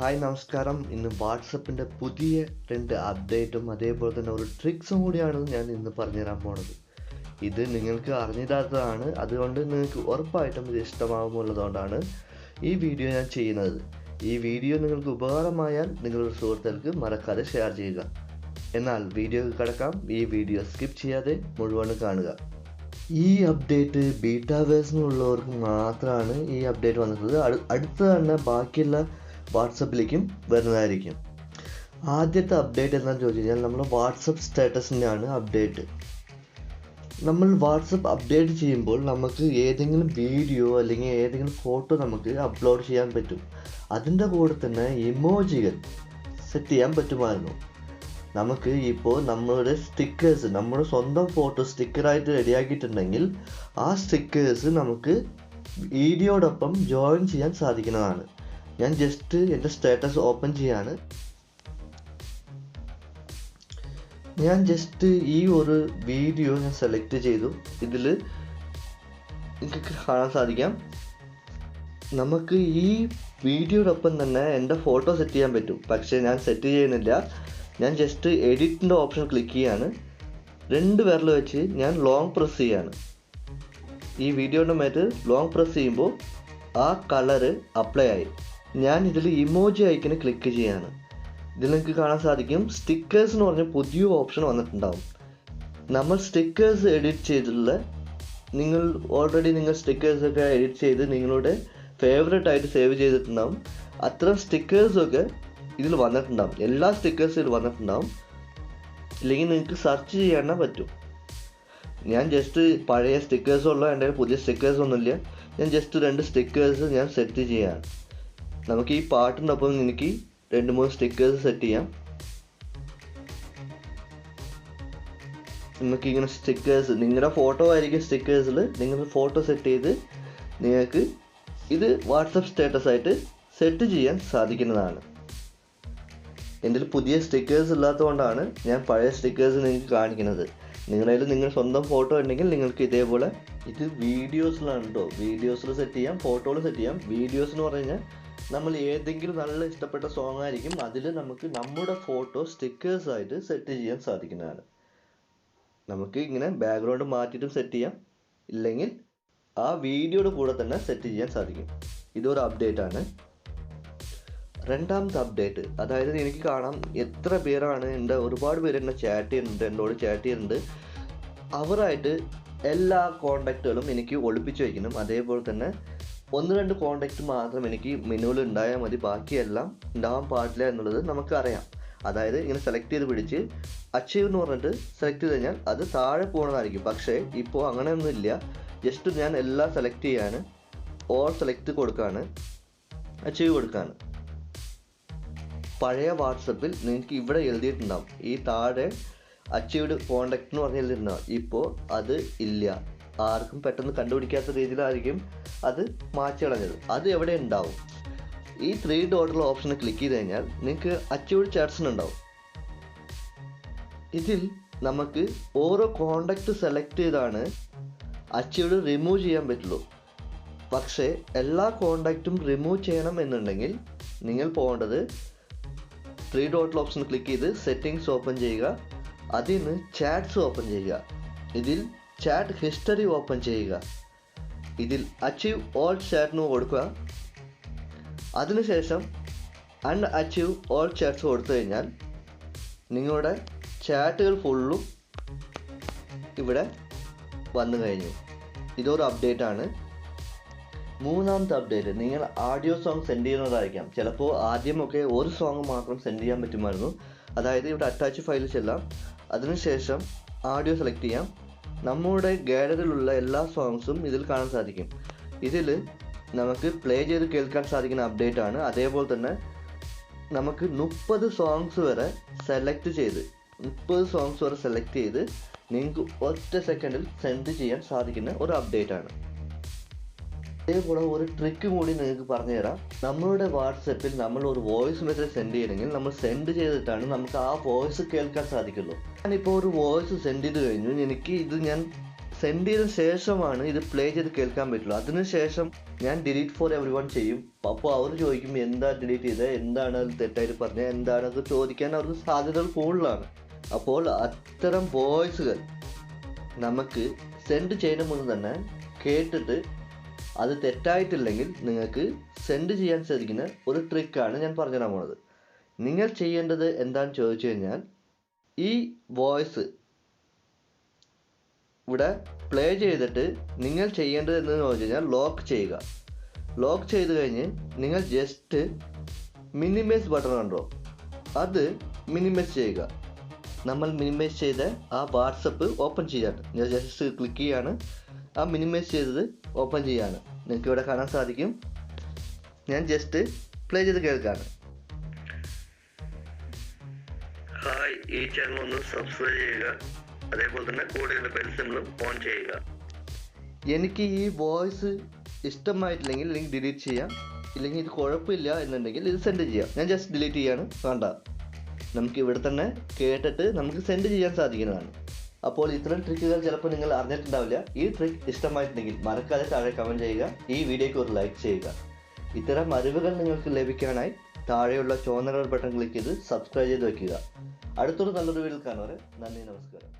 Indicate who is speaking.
Speaker 1: Hi നമസ്കാരം. ഇന്ന് വാട്സപ്പിന്റെ പുതിയ രണ്ട് അപ്ഡേറ്റും അതേപോലെ തന്നെ ഒരു ട്രിക്സും കൂടിയാണ് ഞാൻ ഇന്ന് പറഞ്ഞുതരാൻ പോണത്. ഇത് നിങ്ങൾക്ക് അറിഞ്ഞിടാത്തതാണ്. അതുകൊണ്ട് നിങ്ങൾക്ക് ഉറപ്പായിട്ടും ഇത് ഇഷ്ടമാകുമുള്ളതുകൊണ്ടാണ് ഈ വീഡിയോ ഞാൻ ചെയ്യുന്നത്. ഈ വീഡിയോ നിങ്ങൾക്ക് ഉപകാരമായാൽ നിങ്ങളുടെ സുഹൃത്തുക്കൾക്ക് മറക്കാതെ ഷെയർ ചെയ്യുക. എന്നാൽ വീഡിയോ കിടക്കാം. ഈ വീഡിയോ സ്കിപ്പ് ചെയ്യാതെ മുഴുവൻ കാണുക. ഈ അപ്ഡേറ്റ് ബീറ്റാ വേഴ്സിനുള്ളവർക്ക് മാത്രമാണ് ഈ അപ്ഡേറ്റ് വന്നിട്ടുള്ളത്. അടുത്ത തന്നെ ബാക്കിയുള്ള വാട്സപ്പിലേക്കും വരുന്നതായിരിക്കും. ആദ്യത്തെ അപ്ഡേറ്റ് എന്താണെന്ന് ചോദിച്ചു കഴിഞ്ഞാൽ നമ്മൾ വാട്സപ്പ് സ്റ്റാറ്റസിന്റെയാണ് അപ്ഡേറ്റ് നമ്മൾ വാട്സപ്പ് അപ്ഡേറ്റ് ചെയ്യുമ്പോൾ നമുക്ക് ഏതെങ്കിലും വീഡിയോ അല്ലെങ്കിൽ ഏതെങ്കിലും ഫോട്ടോ നമുക്ക് അപ്ലോഡ് ചെയ്യാൻ പറ്റും. അതിന്റെ കൂടെ തന്നെ ഇമോജികൾ സെറ്റ് ചെയ്യാൻ പറ്റുമായിരുന്നു. നമുക്ക് ഇപ്പോൾ നമ്മളുടെ സ്റ്റിക്കേഴ്സ് നമ്മുടെ സ്വന്തം ഫോട്ടോ സ്റ്റിക്കറായിട്ട് റെഡിയാക്കിയിട്ടുണ്ടെങ്കിൽ ആ സ്റ്റിക്കേഴ്സ് നമുക്ക് വീഡിയോടൊപ്പം ജോയിൻ ചെയ്യാൻ സാധിക്കുന്നതാണ്. ഞാൻ ജസ്റ്റ് എന്റെ സ്റ്റാറ്റസ് ഓപ്പൺ ചെയ്യാണ്. ഞാൻ ജസ്റ്റ് ഈ ഒരു വീഡിയോ ഞാൻ സെലക്ട് ചെയ്തു. ഇതിൽ നിങ്ങൾക്ക് കാണാൻ സാധിക്കാം. നമുക്ക് ഈ വീഡിയോടൊപ്പം തന്നെ എന്റെ ഫോട്ടോ സെറ്റ് ചെയ്യാൻ പറ്റും. പക്ഷേ ഞാൻ സെറ്റ് ചെയ്യുന്നില്ല. ഞാൻ ജസ്റ്റ് എഡിറ്റിന്റെ ഓപ്ഷൻ ക്ലിക്ക് ചെയ്യാണ്. രണ്ട് പേരിൽ വെച്ച് ഞാൻ ലോങ് പ്രസ് ചെയ്യാണ്. ഈ വീഡിയോയുടെ മേത്ത് ലോങ് പ്രസ് ചെയ്യുമ്പോൾ ആ കളറ് അപ്ലൈ ആയി. ഞാൻ ഇതിൽ ഇമോജി ഐക്കന് ക്ലിക്ക് ചെയ്യാണ്. ഇതിൽ നിങ്ങൾക്ക് കാണാൻ സാധിക്കും സ്റ്റിക്കേഴ്സ് എന്ന് പറഞ്ഞ പുതിയ ഓപ്ഷൻ വന്നിട്ടുണ്ടാവും. നമ്മൾ സ്റ്റിക്കേഴ്സ് എഡിറ്റ് ചെയ്തിട്ടുള്ള നിങ്ങൾ ഓൾറെഡി നിങ്ങൾ സ്റ്റിക്കേഴ്സ് ഒക്കെ എഡിറ്റ് ചെയ്ത് നിങ്ങളുടെ ഫേവറേറ്റ് ആയിട്ട് സേവ് ചെയ്തിട്ടുണ്ടാവും. അത്ര സ്റ്റിക്കേഴ്സൊക്കെ ഇതിൽ വന്നിട്ടുണ്ടാവും. എല്ലാ സ്റ്റിക്കേഴ്സും ഇതിൽ വന്നിട്ടുണ്ടാവും. ഇല്ലെങ്കിൽ നിങ്ങൾക്ക് സെർച്ച് ചെയ്യാൻ പറ്റും. ഞാൻ ജസ്റ്റ് പഴയ സ്റ്റിക്കേഴ്സുള്ള എന്റെ പുതിയ സ്റ്റിക്കേഴ്സ് ഒന്നുമില്ല. ഞാൻ ജസ്റ്റ് രണ്ട് സ്റ്റിക്കേഴ്സ് ഞാൻ സെറ്റ് ചെയ്യാണ്. നമുക്ക് ഈ പാട്ടിന്റെ ഒപ്പം എനിക്ക് രണ്ട് മൂന്ന് സ്റ്റിക്കേഴ്സ് സെറ്റ് ചെയ്യാം. നിങ്ങൾക്ക് ഇങ്ങനെ സ്റ്റിക്കേഴ്സ് നിങ്ങളുടെ ഫോട്ടോ ആയിരിക്കും സ്റ്റിക്കേഴ്സിൽ നിങ്ങൾ ഫോട്ടോ സെറ്റ് ചെയ്ത് നിങ്ങൾക്ക് ഇത് വാട്സപ്പ് സ്റ്റാറ്റസ് ആയിട്ട് സെറ്റ് ചെയ്യാൻ സാധിക്കുന്നതാണ്. എന്റെ പുതിയ സ്റ്റിക്കേഴ്സ് ഇല്ലാത്തതുകൊണ്ടാണ് ഞാൻ പഴയ സ്റ്റിക്കേഴ്സ് നിങ്ങൾക്ക് കാണിക്കുന്നത്. നിങ്ങളതിൽ നിങ്ങൾ സ്വന്തം ഫോട്ടോ ഉണ്ടെങ്കിൽ നിങ്ങൾക്ക് ഇതേപോലെ ഇത് വീഡിയോസിലാണ് കേട്ടോ വീഡിയോസിൽ സെറ്റ് ചെയ്യാം ഫോട്ടോയിൽ സെറ്റ് ചെയ്യാം. വീഡിയോസ് എന്ന് പറഞ്ഞു കഴിഞ്ഞാൽ നമ്മൾ ഏതെങ്കിലും നല്ല ഇഷ്ടപ്പെട്ട സോങ് ആയിരിക്കും അതിൽ നമുക്ക് നമ്മുടെ ഫോട്ടോ സ്റ്റിക്കേഴ്സ് ആയിട്ട് സെറ്റ് ചെയ്യാൻ സാധിക്കുന്നതാണ്. നമുക്ക് ഇങ്ങനെ ബാക്ക്ഗ്രൗണ്ട് മാറ്റിയിട്ടും സെറ്റ് ചെയ്യാം. ഇല്ലെങ്കിൽ ആ വീഡിയോയുടെ കൂടെ തന്നെ സെറ്റ് ചെയ്യാൻ സാധിക്കും. ഇതൊരു അപ്ഡേറ്റ് ആണ്. രണ്ടാമത്തെ അപ്ഡേറ്റ് അതായത് എനിക്ക് കാണാം എത്ര പേരാണ് എന്റെ ഒരുപാട് പേര് എന്നെ ചാറ്റ് ചെയ്യുന്നുണ്ട് എന്നോട് ചാറ്റ് ചെയ്യുന്നുണ്ട്. അവരായിട്ട് എല്ലാ കോണ്ടാക്റ്റുകളും എനിക്ക് ഒളിപ്പിച്ച് വയ്ക്കണം. അതേപോലെ തന്നെ ഒന്ന് രണ്ട് കോണ്ടാക്റ്റ് മാത്രം എനിക്ക് മെനുവിൽ ഉണ്ടായാൽ മതി. ബാക്കിയെല്ലാം ഉണ്ടാവാൻ പാടില്ല എന്നുള്ളത് നമുക്കറിയാം അതായത് ഇങ്ങനെ സെലക്ട് ചെയ്ത് പിടിച്ച് അച്ചീവ് എന്ന് പറഞ്ഞിട്ട് സെലക്ട് ചെയ്ത് കഴിഞ്ഞാൽ അത് താഴെ പോകണതായിരിക്കും പക്ഷേ ഇപ്പോൾ അങ്ങനെയൊന്നും ഇല്ല. ജസ്റ്റ് ഞാൻ എല്ലാം സെലക്ട് ചെയ്യാണ് ഓൾ സെലക്ട് കൊടുക്കാണ് അച്ചീവ് കൊടുക്കാണ്. പഴയ വാട്സപ്പിൽ നിങ്ങൾക്ക് ഇവിടെ എഴുതിയിട്ടുണ്ടാവും. ഈ താഴെ അച്ചീവ്ഡ് കോണ്ടാക്ട് എന്ന് പറഞ്ഞ് എഴുതിയിട്ടുണ്ടാവും. ഇപ്പോൾ അത് ഇല്ല. ആർക്കും പെട്ടെന്ന് കണ്ടുപിടിക്കാത്ത രീതിയിലായിരിക്കും അത് മാറ്റി കളഞ്ഞത് അത് എവിടെ ഉണ്ടാവും? ഈ ത്രീ ഡോട്ടുള്ള ഓപ്ഷൻ ക്ലിക്ക് ചെയ്ത് കഴിഞ്ഞാൽ നിങ്ങൾക്ക് അച്ചീവ്ഡ് ചാറ്റ്സിന് ഉണ്ടാവും. ഇതിൽ നമുക്ക് ഓരോ കോണ്ടാക്ട് സെലക്ട് ചെയ്താണ് അച്ചീവ്ഡ് റിമൂവ് ചെയ്യാൻ പറ്റുള്ളൂ. പക്ഷേ എല്ലാ കോണ്ടാക്റ്റും റിമൂവ് ചെയ്യണം എന്നുണ്ടെങ്കിൽ നിങ്ങൾ പോകേണ്ടത് ത്രീ ഡോട്ടിൽ ഓപ്ഷൻ ക്ലിക്ക് ചെയ്ത് സെറ്റിങ്സ് ഓപ്പൺ ചെയ്യുക. അതിൽ നിന്ന് ചാറ്റ്സ് ഓപ്പൺ ചെയ്യുക. ഇതിൽ ചാറ്റ് ഹിസ്റ്ററി ഓപ്പൺ ചെയ്യുക. ഇതിൽ അച്ചീവ് ഓൾ ചാറ്റിന് കൊടുക്കുക. അതിനുശേഷം അൺ അച്ചീവ് ഓൾ ചാറ്റ്സ് കൊടുത്തു കഴിഞ്ഞാൽ നിങ്ങളുടെ ചാറ്റുകൾ ഫുള്ളും ഇവിടെ വന്നു കഴിഞ്ഞു. ഇതൊരു അപ്ഡേറ്റ് ആണ്. മൂന്നാമത്തെ അപ്ഡേറ്റ് നിങ്ങൾ ആഡിയോ സോങ് സെൻഡ് ചെയ്യുന്നതായിരിക്കാം. ചിലപ്പോൾ ആദ്യമൊക്കെ ഒരു സോങ് മാത്രം സെൻഡ് ചെയ്യാൻ പറ്റുമായിരുന്നു. അതായത് ഇവിടെ അറ്റാച്ച് ഫയൽ ചെല്ലാം. അതിനുശേഷം ആഡിയോ സെലക്ട് ചെയ്യാം. നമ്മുടെ ഗാലറിയിലുള്ള എല്ലാ സോങ്സും ഇതിൽ കാണാൻ സാധിക്കും. ഇതിൽ നമുക്ക് പ്ലേ ചെയ്ത് കേൾക്കാൻ സാധിക്കുന്ന അപ്ഡേറ്റ് ആണ്. അതേപോലെ തന്നെ നമുക്ക് മുപ്പത് സോങ്സ് വരെ സെലക്ട് ചെയ്ത് മുപ്പത് സോങ്സ് വരെ സെലക്ട് ചെയ്ത് നിങ്ങൾക്ക് ഒറ്റ സെക്കൻഡിൽ സെൻഡ് ചെയ്യാൻ സാധിക്കുന്ന ഒരു അപ്ഡേറ്റ് ആണ്. അതേപോലെ ഒരു ട്രിക്ക് കൂടി നിങ്ങൾക്ക് പറഞ്ഞു തരാം നമ്മളുടെ വാട്സപ്പിൽ നമ്മൾ ഒരു വോയിസ് മെസ്സേജ് സെൻഡ് ചെയ്യണമെങ്കിൽ നമ്മൾ സെൻഡ് ചെയ്തിട്ടാണ് നമുക്ക് ആ വോയിസ് കേൾക്കാൻ സാധിക്കുള്ളൂ. ഞാനിപ്പോൾ ഒരു വോയിസ് സെൻഡ് ചെയ്ത് കഴിഞ്ഞു. എനിക്ക് ഇത് ഞാൻ സെൻഡ് ചെയ്ത ശേഷമാണ് ഇത് പ്ലേ ചെയ്ത് കേൾക്കാൻ പറ്റുള്ളൂ. അതിനുശേഷം ഞാൻ ഡിലീറ്റ് ഫോർ എവറി വൺ ചെയ്യും. അപ്പോൾ അവർ ചോദിക്കും എന്താ ഡിലീറ്റ് ചെയ്തത് എന്താണ് അത് തെറ്റായിട്ട് പറഞ്ഞത് എന്താണ് അത് ചോദിക്കാൻ അവർക്ക് സാധ്യതകൾ കൂടുതലാണ്. അപ്പോൾ അത്തരം വോയിസുകൾ നമുക്ക് സെൻഡ് ചെയ്യുന്ന മുന്നേ തന്നെ കേട്ടിട്ട് അത് തെറ്റായിട്ടില്ലെങ്കിൽ നിങ്ങൾക്ക് സെൻഡ് ചെയ്യാൻ സാധിക്കുന്ന ഒരു ട്രിക്കാണ് ഞാൻ പറഞ്ഞു തരാൻ പോണത്. നിങ്ങൾ ചെയ്യേണ്ടത് എന്താണെന്ന് ചോദിച്ചു കഴിഞ്ഞാൽ ഈ വോയിസ് ഇവിടെ പ്ലേ ചെയ്തിട്ട് നിങ്ങൾ ചെയ്യേണ്ടത് എന്തെന്ന് ചോദിച്ചു കഴിഞ്ഞാൽ ലോക്ക് ചെയ്യുക. ലോക്ക് ചെയ്ത് കഴിഞ്ഞ് നിങ്ങൾ ജസ്റ്റ് മിനിമൈസ് ബട്ടൺ കണ്ടോ? അത് മിനിമൈസ് ചെയ്യുക. നമ്മൾ മിനിമൈസ് ചെയ്ത ആ വാട്സപ്പ് ഓപ്പൺ ചെയ്യാൻ. ജസ്റ്റ് ക്ലിക്ക് ചെയ്യാണ്. ആ മിനിമൈസ് ചെയ്തത് ഓപ്പൺ ചെയ്യാണ്. നിങ്ങൾക്ക് ഇവിടെ കാണാൻ സാധിക്കും. ഞാൻ ജസ്റ്റ് പ്ലേ ചെയ്ത് കേൾക്കാണ്.
Speaker 2: ഹായ് ഈ ചാനൽ ഒന്ന് സബ്സ്ക്രൈബ് ചെയ്യുക. അതേപോലെ തന്നെ കൂടെയുള്ള ബെൽ സിമ്പിളും ഓൺ ചെയ്യുക.
Speaker 1: എനിക്ക് ഈ വോയിസ് ഇഷ്ടമായിട്ടില്ലെങ്കിൽ ലിങ്ക് ഡിലീറ്റ് ചെയ്യാം. ഇല്ലെങ്കിൽ ഇത് കുഴപ്പമില്ല എന്നുണ്ടെങ്കിൽ ഇത് സെൻഡ് ചെയ്യാം. ഞാൻ ജസ്റ്റ് ഡിലീറ്റ് ചെയ്യാണ്. വേണ്ട. നമുക്ക് ഇവിടെ തന്നെ കേട്ടിട്ട് നമുക്ക് സെൻഡ് ചെയ്യാൻ സാധിക്കുന്നതാണ്. അപ്പോൾ ഇത്തരം ട്രിക്കുകൾ ചിലപ്പോൾ നിങ്ങൾ അറിഞ്ഞിട്ടുണ്ടാവില്ല. ഈ ട്രിക്ക് ഇഷ്ടമായിട്ടുണ്ടെങ്കിൽ മറക്കാതെ താഴെ കമന്റ് ചെയ്യുക. ഈ വീഡിയോയ്ക്ക് ഒരു ലൈക്ക് ചെയ്യുക. ഇത്തരം അറിവുകൾ നിങ്ങൾക്ക് ലഭിക്കാനായി താഴെയുള്ള ചുവന്ന ബട്ടൺ ക്ലിക്ക് ചെയ്ത് സബ്സ്ക്രൈബ് ചെയ്ത് വയ്ക്കുക അടുത്തൊരു നല്ലൊരു വീഡിയോ കാണുവരെ നന്ദി നമസ്കാരം.